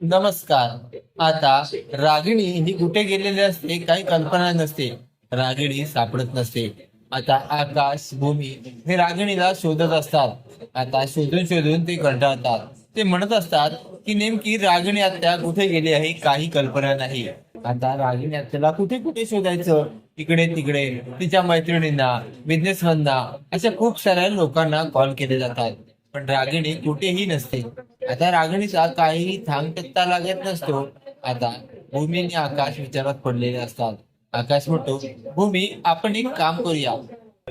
नमस्कार. आता रागिणी ही कुठे गेलेली असते? काही कल्पना नसते. रागिणी सापडत नसते. आता आकाश भूमी हे रागिणीला शोधत असतात. आता शोधून शोधून ते कंटाळतात. ते म्हणत असतात की नेमकी रागिणी आत्या कुठे गेली आहे? काही कल्पना नाही. आता रागिणी आत्याला कुठे कुठे शोधायचं? इकडे तिकडे. तिच्या मैत्रिणींना बिझनेसमॅनना अशा खूप साऱ्या लोकांना कॉल केले जातात. पण रागिणी कुठेही नसते. आता रागिणीचा काही थांग टत्ता लागत नसतो. आता भूमी आणि आकाश विचारात पडलेले असतात. आकाश म्हणतो भूमी आपण एक काम करूया.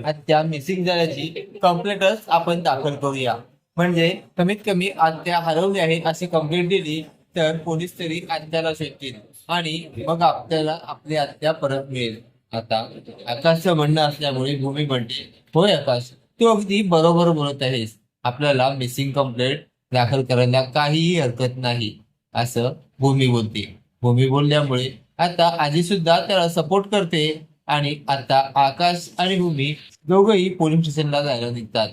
आत्या मिसिंग झाल्याची कंप्लेंटच आपण दाखल करूया. म्हणजे कमीत कमी आत्या हरवली आहे अशी कंप्लेंट दिली तर पोलीस तरी आत्याला शोधतील आणि मग आपल्याला आपली आत्या परत मिळेल. आता आकाशचं म्हणणं असल्यामुळे भूमी म्हणते होय आकाश तू अगदी बरोबर बोलत आहेस. आपल्याला मिसिंग कंप्लेंट दाखल करायला काहीही हरकत नाही. असं भूमी बोलते. भूमी बोलल्यामुळे आता आजी सुद्धा त्याला सपोर्ट करते आणि आता आकाश आणि भूमी दोघही पोलीस स्टेशनला जायला निघतात.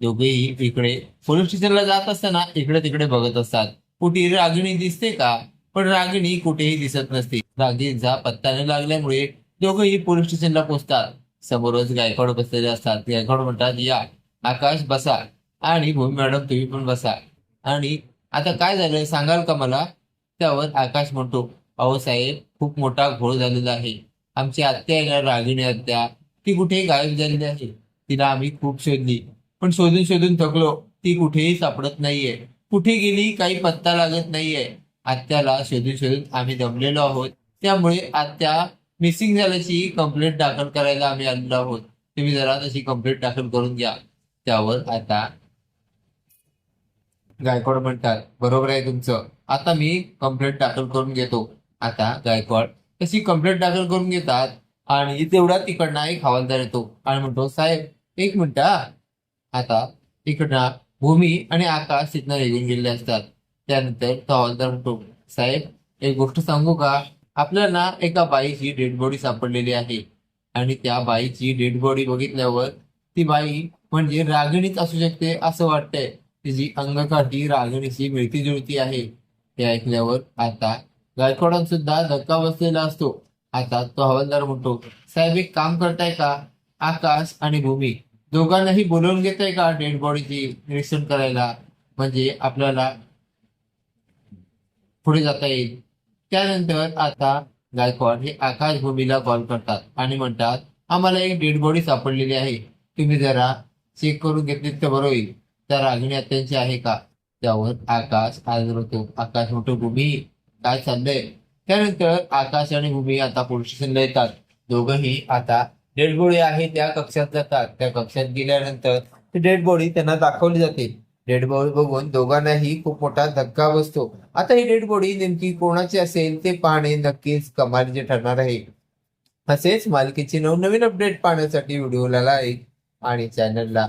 दोघेही इकडे पोलीस स्टेशनला जात असताना इकडे तिकडे बघत असतात. कुठे रागिणी दिसते का? पण रागिणी कुठेही दिसत नसते. रागिणीचा पत्ता न लागल्यामुळे दोघंही पोलीस स्टेशनला पोहोचतात समोरच गायकवाड बसलेले असतात. गायकवाड म्हणतात या आकाश बसा. आणि भूमी मॅडम तुम्ही पण बसा. आणि आता काय झालंय सांगाल का मला? त्यावर आकाश म्हणतो अहो साहेब खूप मोठा घोळ झालेला आहे. आमची आत्या आहे ना रागिणी आत्या. ती कुठेही गायब झालेली आहे. तिला आम्ही खूप शोधली. पण शोधून शोधून थकलो. ती कुठेही सापडत नाहीये. कुठे गेली काही पत्ता लागत नाहीये. आत्याला शोधून शोधून आम्ही दमलेलो आहोत. त्यामुळे आत्या मिसिंग झाल्याची कंप्लेंट दाखल करायला आम्ही आलेलो आहोत. तुम्ही जरा तशी कंप्लेंट दाखल करून घ्या. त्यावर आता गायकवाड म्हणतात बरोबर आहे तुमचं. आता मी कंप्लेंट दाखल करून घेतो. आता गायकवाड तशी कंप्लेंट दाखल करून घेतात आणि तेवढा तिकडनं एक हवालदार येतो आणि म्हणतो साहेब एक मिनिट आता तिकडनं भूमी आणि आकाश तिथनं निघून गेलेले असतात. त्यानंतर तो हवालदार म्हणतो साहेब एक गोष्ट सांगू का? आपल्याला एका बाईची डेड बॉडी सापडलेली आहे. आणि त्या बाईची डेड बॉडी बघितल्यावर ती बाई म्हणजे रागिणीच असू शकते असं वाटतंय. तिची अंगकाठी रागिणीची मिळती जुळती आहे हे ऐकल्यावर आता गायकवाडांसुद्धा धक्का बसलेला असतो. आता तो हवालदार म्हणतो साहेब एक काम करताय का? आकाश आणि भूमी दोघांनाही बोलवून घेताय का डेड बॉडीची निरीक्षण करायला? म्हणजे आपल्याला पुढे जाता येईल. त्यानंतर आता गायकवाड हे आकाश भूमीला कॉल करतात आणि म्हणतात आम्हाला एक डेड बॉडी सापडलेली आहे. तुम्ही जरा चेक करून घेतलीत तर बरं होईल. त्या रागिणी अत्यांची आहे का? त्यावर आकाश आदरतो आकाश म्हणतो भूमी काय चाललंय? त्यानंतर आकाश आणि भूमी आता पुरुष स्टेशनला येतात. दोघंही आता डेड बॉडी आहे त्या कक्षात जातात. त्या कक्षात गेल्यानंतर ती डेड बॉडी त्यांना दाखवली जाते. डेड बॉडी बघून दोघांनाही खूप मोठा धक्का बसतो. आता ही डेड बॉडी नेमकी कोणाची असेल ते पाहणे नक्कीच कमालीचे ठरणार आहे. असेच मालिकेची नवनवीन अपडेट पाहण्यासाठी व्हिडिओला लाईक आणि चॅनलला